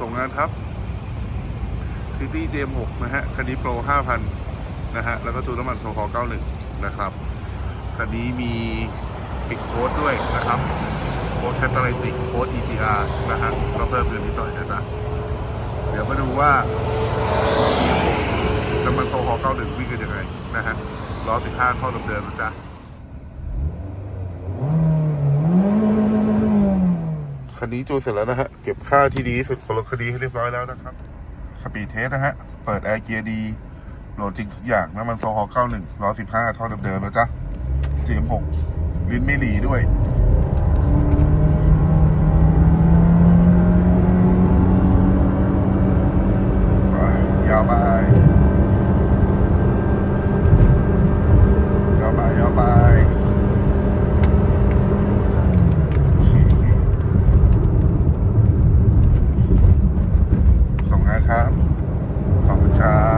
ส่งงานครับ City GM6 นะฮะคันนี้โปร5,000นะฮะ แล้วก็จูน้ำมันโซฮอล์91นะครับคันนี้มีปิดโค้ดด้วยนะครับโค้ดเซตอะไรติกโค้ด EGR นะฮะก็เพิ่มเงินนิดหน่อยนะจ๊ะ เดี๋ยวมาดูว่าน้ำมันโซฮอล์91วิ่งกันยังไงนะฮะล้อ15ท่อเดิมๆนะจ๊ะ คันนี้จูนเสร็จแล้วนะฮะ เก็บค่าที่ดีที่สุดของรถคันนี้ให้เรียบร้อยแล้วนะครับ สปีดเทสนะฮะ เปิดแอร์เกียร์ดีโหลดจริงทุกอย่างน้ำมันโซฮอล์91 115ท่อเดิมๆนะจ๊ะ GM6 ลิ้นไม่หลีด้วย ครับ ขอบคุณครับ